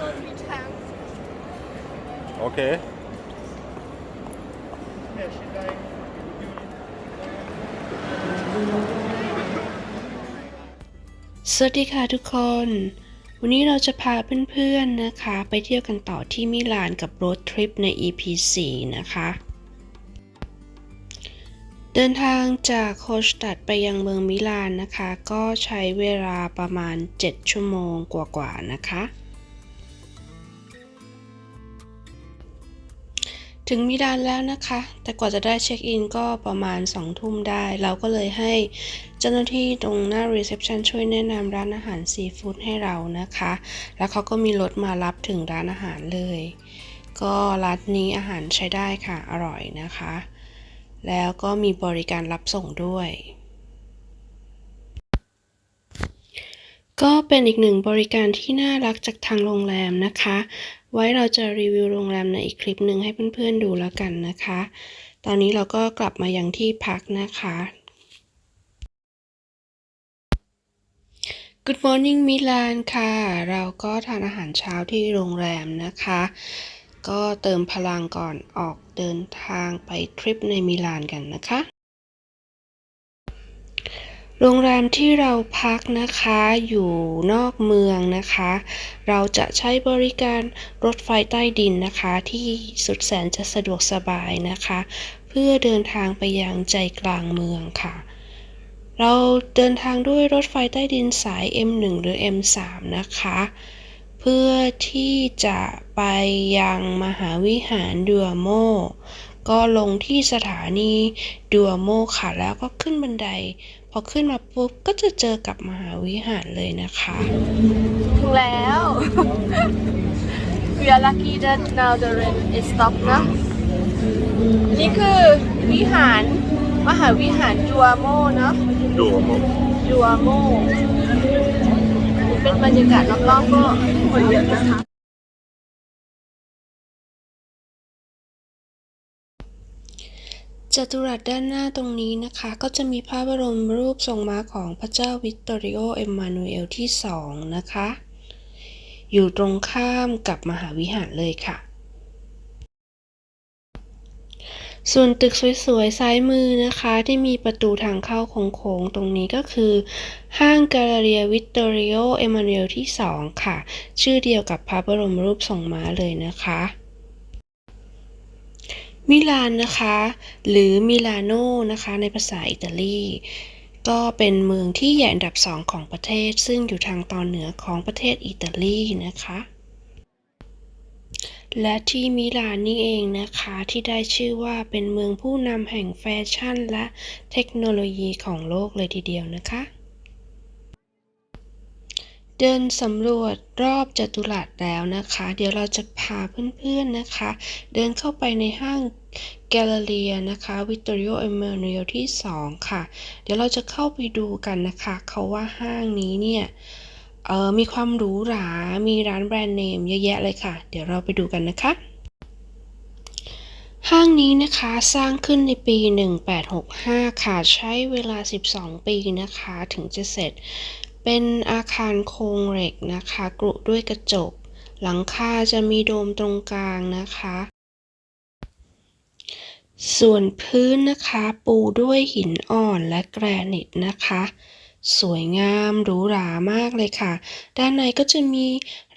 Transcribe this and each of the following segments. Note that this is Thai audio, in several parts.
Also three times. Okay. Yeah, she died. สวัสดีค่ะทุกคน วันนี้เราจะพาเพื่อนๆนะคะ ไปเที่ยวกันต่อที่มิลานกับรถทริปใน EP 4นะคะ เดินทางจากโคชตัดไปยังเมืองมิลานนะคะ ก็ใช้เวลาประมาณ 7 ชั่วโมงกว่าๆนะคะ ถึงมิลานแล้วนะคะ แต่กว่าจะได้เช็คอินก็ประมาณ 2 ทุ่มได้ เราก็เลยให้เจ้าหน้าที่ตรงหน้ารีเซพชันช่วยแนะนำร้านอาหารซีฟู้ดให้เรานะคะ แล้วเขาก็มีรถมารับถึงร้านอาหารเลย ก็ร้านนี้อาหารใช้ได้ค่ะ อร่อยนะคะ แล้วก็มีบริการรับส่งด้วยก็เป็นอีกหนึ่งบริการที่น่ารักจากทางโรงแรมนะคะ ไว้เราจะรีวิวโรงแรมในอีกคลิปหนึ่งให้เพื่อนๆดูแล้วกันนะคะ ตอนนี้เราก็กลับมายังที่พักนะคะ Good morning มิลานค่ะ เราก็ทานอาหารเช้าที่โรงแรมนะคะ ก็เติมพลังก่อนออกเดินทางไปทริปในมิลานกันนะคะ โรงแรมที่เราพักนะคะอยู่นอกเมืองนะคะ เราจะใช้บริการรถไฟใต้ดินนะคะ ที่สุดแสนจะสะดวกสบายนะคะ เพื่อเดินทางไปยังใจกลางเมืองค่ะ เราเดินทางด้วยรถไฟใต้ดินสาย M1 หรือ M3 นะคะ เพื่อที่จะไปยังมหาวิหารดัวโมก็ลงที่สถานีดัวโมค่ะ แล้วก็ขึ้นบันได พอขึ้นมาปุ๊บก็จะเจอกับมหาวิหารเลยนะคะ ถึงแล้ว We are lucky that now the rain is stopped นะนี่คือวิหารมหาวิหารจัวโมเนาะ Duomo. จัวโม เป็นบรรยากาศรอบๆก็คนเยอะนะคะ จัตุรัสด้านหน้าตรงนี้นะคะ ก็จะมีพระบรมรูปทรงม้าของพระเจ้าวิกตอริโอเอ็มมานูเอลที่สองนะคะ อยู่ตรงข้ามกับมหาวิหารเลยค่ะ ส่วนตึกสวยๆ ซ้ายมือนะคะที่มีประตูทางเข้าโค้งๆ ตรงนี้ก็คือ ห้างแกลเลเรียวิกตอริโอเอมมานูเอลที่สองค่ะ ชื่อเดียวกับพระบรมรูปทรงม้าเลยนะคะ มิลานนะคะ หรือมิลานโนนะคะ ในภาษาอิตาลีก็เป็นเมืองที่ใหญ่อันดับสองของประเทศ ซึ่งอยู่ทางตอนเหนือของประเทศอิตาลีนะคะ และที่มิลานนี่เองนะคะที่ได้ชื่อว่าเป็นเมืองผู้นำแห่งแฟชั่นและเทคโนโลยีของโลกเลยทีเดียวนะคะ เดินสำรวจรอบจัตุรัสแล้วนะคะ เดี๋ยวเราจะพาเพื่อนๆนะคะ เดินเข้าไปในห้างแกลเลเรียนะคะวิต t ริโอเอเมเนียลที่ 2 ค่ะ เดี๋ยวเราจะเข้าไปดูกันนะคะ เขาว่าห้างนี้เนี่ยเออมีความหรูหรา มีร้านแบรนด์เนมเยอะแยะเลยค่ะ เดี๋ยวเราไปดูกันนะคะห้างนี้นะคะสร้างขึ้นในปี 1865 ค่ะ ใช้เวลา 12 ปีนะคะ ถึงจะเสร็จ เป็นอาคารโครงเหล็กนะคะกรุด้วยกระจก หลังคาจะมีโดมตรงกลางนะคะ ส่วนพื้นนะคะปูด้วยหินอ่อนและแกรนิตนะคะ สวยงามหรูหรามากเลยค่ะ ด้านในก็จะมี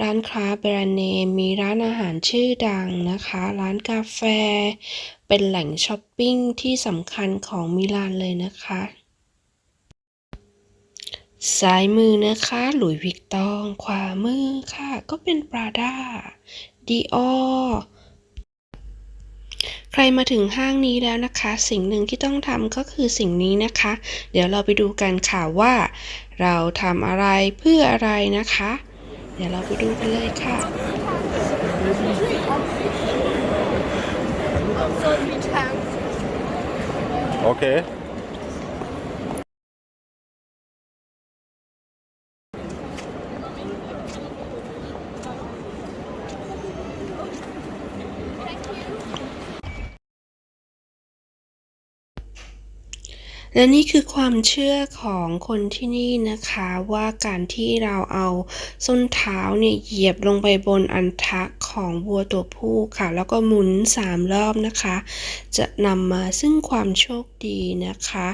ร้านค้าแบรนด์เนมมีร้านอาหารชื่อดังนะคะ ร้านกาแฟ เป็นแหล่งช้อปปิ้งที่สำคัญของมิลานเลยนะคะ ซ้ายมือนะคะ หลุยส์วิกตอง ขวามือค่ะ ก็เป็นปราด้าดีออใครมาถึงห้างนี้แล้วนะคะ สิ่งหนึ่งที่ต้องทำก็คือสิ่งนี้นะคะ เดี๋ยวเราไปดูกันค่ะว่า เราทำอะไรเพื่ออะไรนะคะ เดี๋ยวเราไปดูกันเลยค่ะ Also three times. Okay. และนี่คือความเชื่อของคนที่นี่นะคะว่าการที่เราเอาส้นเท้าเนี่ยเหยียบลงไปบนอันทะของวัวตัวผู้ค่ะ แล้วก็หมุนสามรอบนะคะ จะนำมาซึ่งความโชคดีนะคะ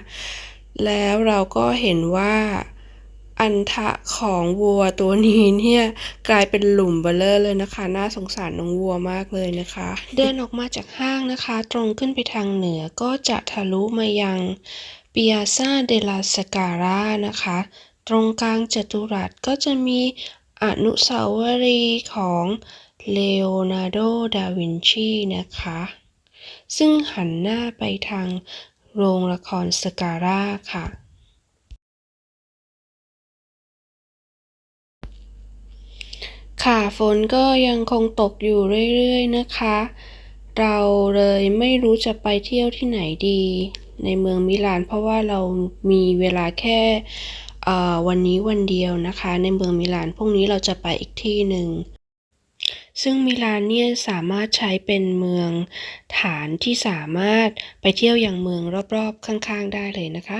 แล้วเราก็เห็นว่าอันทะของวัวตัวนี้เนี่ยกลายเป็นหลุมเบลเลอร์เลยนะคะ น่าสงสารน้องวัวมากเลยนะคะ เดินออกมาจากห้างนะคะ ตรงขึ้นไปทางเหนือก็จะทะลุมายัง ปิอาซาเดลาสการานะคะ ตรงกลางจัตุรัสก็จะมีอนุสาวรีย์ของเลโอนาร์โด ดาวินชีนะคะ ซึ่งหันหน้าไปทางโรงละครสการ่าค่ะค่ะฝนก็ยังคงตกอยู่เรื่อย ๆ นะคะ เราเลยไม่รู้จะไปเที่ยวที่ไหนดี ในเมืองมิลาน เพราะว่าเรามีเวลาแค่วันนี้วันเดียวนะคะ ในเมืองมิลานพรุ่งนี้เราจะไปอีกที่หนึ่งซึ่งมิลานเนี่ยสามารถใช้เป็นเมืองฐานที่สามารถไปเที่ยวอย่างเมืองรอบๆข้างๆได้เลยนะคะ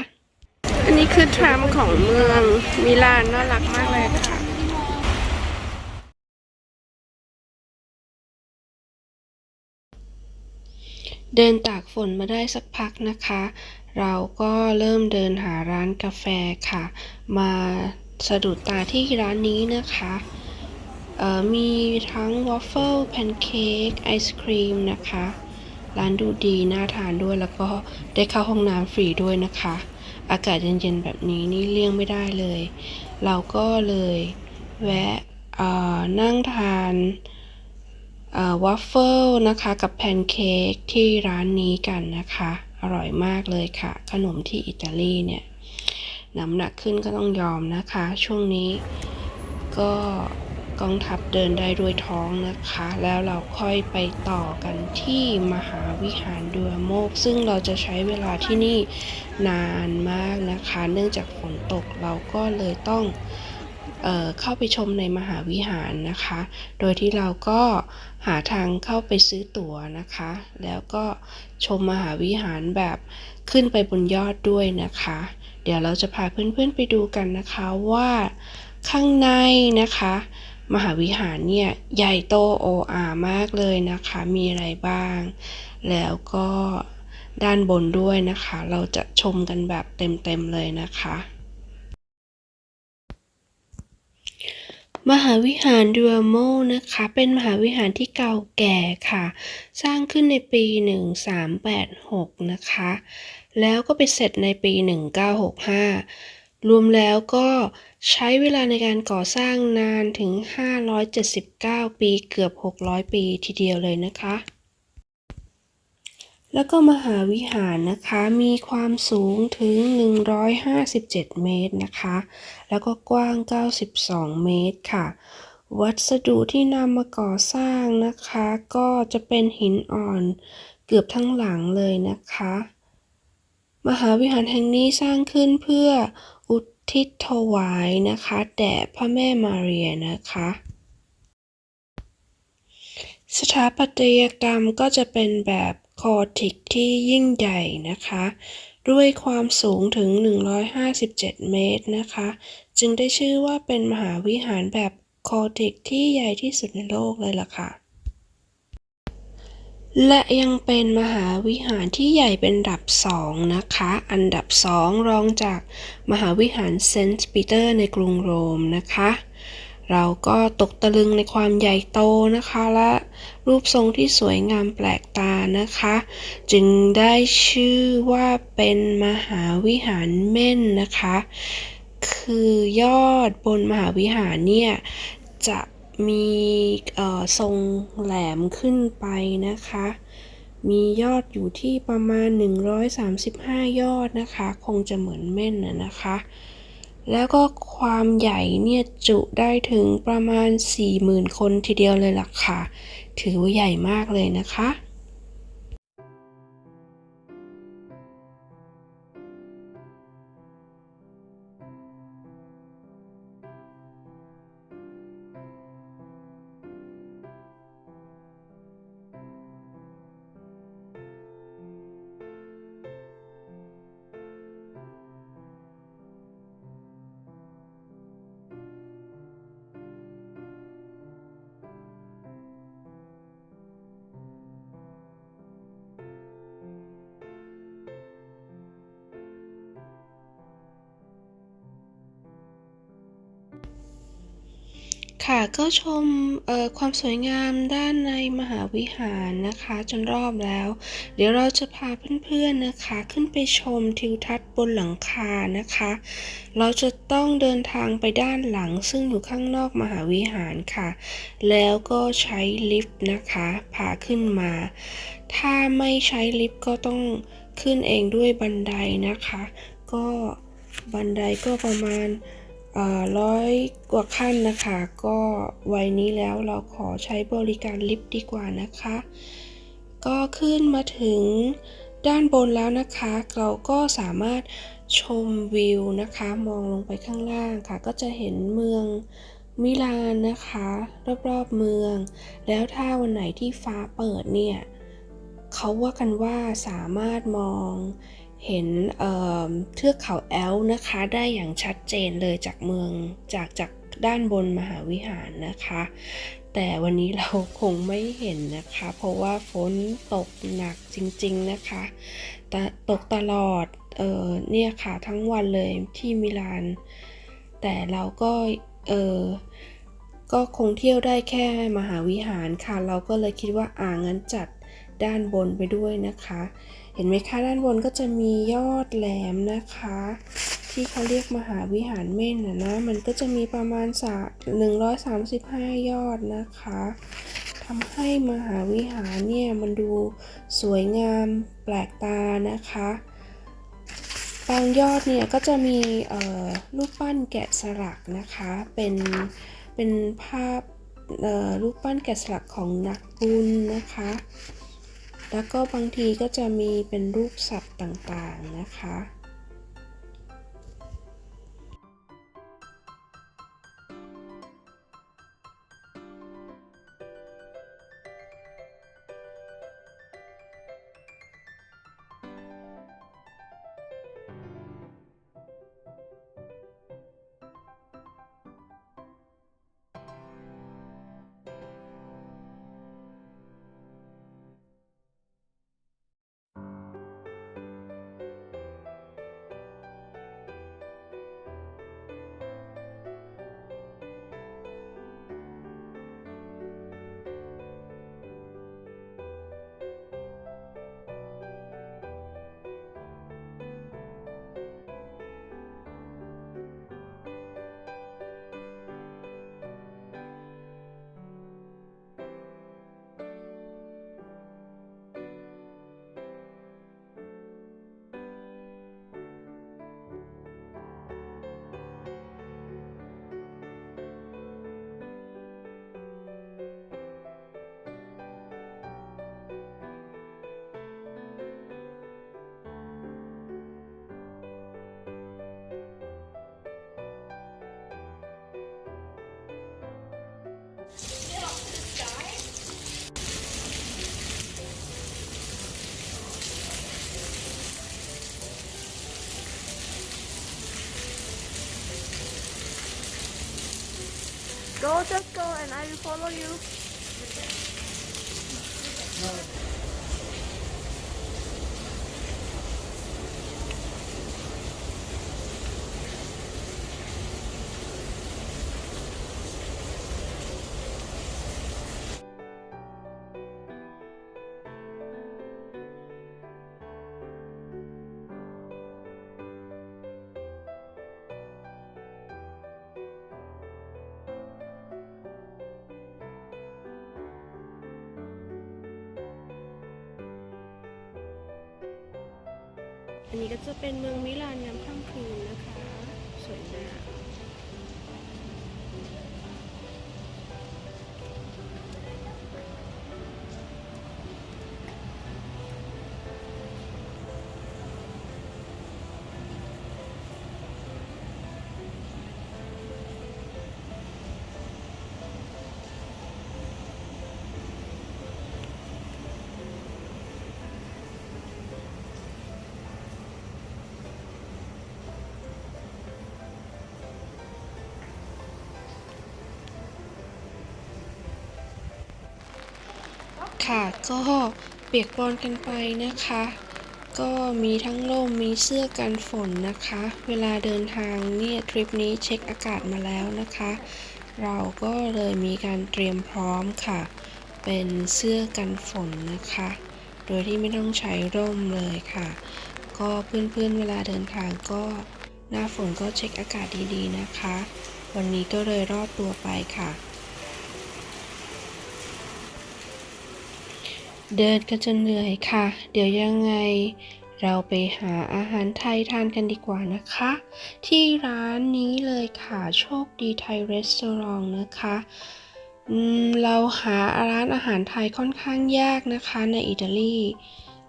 อันนี้คือทรัมของเมืองมิลานน่ารักมากเลยค่ะ เดินตากฝนมาได้สักพักนะคะ เราก็เริ่มเดินหาร้านกาแฟค่ะ มาสะดุดตาที่ร้านนี้นะคะมีทั้งวอฟเฟิลแพนเค้กไอศครีมนะคะ ร้านดูดี น่าทานด้วยแล้วก็ได้เข้าห้องน้ำฟรีด้วยนะคะ อากาศเย็นๆแบบนี้นี่เลี่ยงไม่ได้เลย เราก็เลยแวะนั่งทาน วอฟเฟิลนะคะกับแพนเค้กที่ร้านนี้กันนะคะ อร่อยมากเลยค่ะ ขนมที่อิตาลีเนี่ยน้ำหนักขึ้นก็ต้องยอมนะคะ ช่วงนี้ก็กองทัพเดินได้ด้วยท้องนะคะ แล้วเราค่อยไปต่อกันที่มหาวิหารดัวโมก ซึ่งเราจะใช้เวลาที่นี่นานมากนะคะ เนื่องจากฝนตกเราก็เลยต้อง เเข้าไปชมในมหาวิหารนะคะ โดยที่เราก็หาทางเข้าไปซื้อตั๋วนะคะ แล้วก็ชมมหาวิหารแบบขึ้นไปบนยอดด้วยนะคะ เดี๋ยวเราจะพาเพื่อนๆไปดูกันนะคะว่าข้างในนะคะ มหาวิหารเนี่ยใหญ่โตโออามากเลยนะคะ มีอะไรบ้าง แล้วก็ด้านบนด้วยนะคะ เราจะชมกันแบบเต็มๆเลยนะคะ มหาวิหารดูโมนะคะ เป็นมหาวิหารที่เก่าแก่ค่ะ สร้างขึ้นในปี 1386 นะคะ แล้วก็ไปเสร็จในปี 1965 รวมแล้วก็ใช้เวลาในการก่อสร้างนานถึง 579 ปีเกือบ 600 ปีทีเดียวเลยนะคะ แล้วก็มหาวิหารนะคะ มีความสูงถึง 157 เมตรนะคะ แล้วก็กว้าง 92 เมตรค่ะ วัสดุที่นำมาก่อสร้างนะคะ ก็จะเป็นหินอ่อนเกือบทั้งหลังเลยนะคะ มหาวิหารแห่งนี้สร้างขึ้นเพื่ออุทิศถวายนะคะแด่พระแม่มาเรียนะคะสถาปัตยกรรมก็จะเป็นแบบ คอทิกที่ยิ่งใหญ่นะคะ ด้วยความสูงถึง 157 เมตรนะคะ จึงได้ชื่อว่าเป็นมหาวิหารแบบคอทิกที่ใหญ่ที่สุดในโลกเลยล่ะค่ะ และยังเป็นมหาวิหารที่ใหญ่เป็นอันดับสองนะคะ อันดับสองรองจากมหาวิหารเซนต์ปีเตอร์ในกรุงโรมนะคะ เราก็ตกตะลึงในความใหญ่โตนะคะ และรูปทรงที่สวยงามแปลกตานะคะ จึงได้ชื่อว่าเป็นมหาวิหารเม่นนะคะ คือยอดบนมหาวิหารเนี่ย จะมีทรงแหลมขึ้นไปนะคะ มียอดอยู่ที่ประมาณ 135 ยอดนะคะ คงจะเหมือนเม่นนะนะคะ แล้วก็ความใหญ่เนี่ยจุได้ถึงประมาณ 40,000 คนทีเดียวเลยล่ะค่ะ ถือว่าใหญ่มากเลยนะคะ ค่ะก็ชมความสวยงามด้านในมหาวิหารนะคะ จนรอบแล้ว เดี๋ยวเราจะพาเพื่อนๆนะคะ ขึ้นไปชมทิวทัศน์บนหลังคานะคะ เราจะต้องเดินทางไปด้านหลัง ซึ่งอยู่ข้างนอกมหาวิหารค่ะ แล้วก็ใช้ลิฟต์นะคะพาขึ้นมา ถ้าไม่ใช้ลิฟต์ก็ต้องขึ้นเองด้วยบันไดนะคะ ก็บันไดก็ประมาณ ร้อยกว่าขั้นนะคะ ก็วัยนี้แล้วเราขอใช้บริการลิฟต์ดีกว่านะคะ ก็ขึ้นมาถึงด้านบนแล้วนะคะ เราก็สามารถชมวิวนะคะ มองลงไปข้างล่างค่ะ ก็จะเห็นเมืองมิลานนะคะ รอบๆเมือง แล้วถ้าวันไหนที่ฟ้าเปิดเนี่ยเขาว่ากันว่าสามารถมอง เห็นเเทือกเขาแอลนะคะได้อย่างชัดเจนเลยจากเมืองจากจากด้านบนมหาวิหารนะคะ แต่วันนี้เราคงไม่เห็นนะคะ เพราะว่าฝนตกหนักจริงๆนะคะตตกตลอดเออเนี่ยค่ะทั้งวันเลยที่มิลาน แต่เราก็เออก็คงเที่ยวได้แค่มหาวิหารค่ะ เราก็เลยคิดว่าอ่างั้นจัดด้านบนไปด้วยนะคะ เห็นไหมคะด้านบนก็จะมียอดแหลมนะคะ ที่เขาเรียกมหาวิหารเม่นนะนะมันก็จะมีประมาณสหนึ่งร้อยสา135ยอดนะคะทำให้มหาวิหารเนี่ยมันดูสวยงามแปลกตานะคะบางยอดเนี่ยก็จะมีรูปปั้นแกะสลักนะคะเป็นเป็นภาพรูปปั้นแกะสลักของนักบุญนะคะ แล้วก็บางทีก็จะมีเป็นรูปสัตว์ต่างๆนะคะ Go just go and I will follow you นนี้ก็จะเป็นเมืองมิลานยามค่ำ ค่ะ ก็เปียกปอนกันไปนะคะ ก็มีทั้งร่มมีเสื้อกันฝนนะคะ เวลาเดินทางเนี่ยทริปนี้เช็คอากาศมาแล้วนะคะ เราก็เลยมีการเตรียมพร้อมค่ะ เป็นเสื้อกันฝนนะคะ โดยที่ไม่ต้องใช้ร่มเลยค่ะ ก็เพื่อนๆเวลาเดินทางก็หน้าฝนก็เช็คอากาศดีๆนะคะ วันนี้ก็เลยรอดตัวไปค่ะ เดินกันจนเหนื่อยค่ะ เดี๋ยวยังไง เราไปหาอาหารไทยทานกันดีกว่านะคะ ที่ร้านนี้เลยค่ะ โชคดีไทยรีสอร์ทนะคะเราหาร้านอาหารไทยค่อนข้างยากนะคะในอิตาลี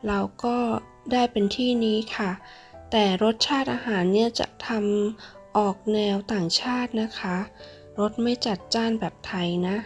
เราก็ได้เป็นที่นี้ค่ะ แต่รสชาติอาหารเนี่ยจะทำออกแนวต่างชาตินะคะ รสไม่จัดจ้านแบบไทยนะ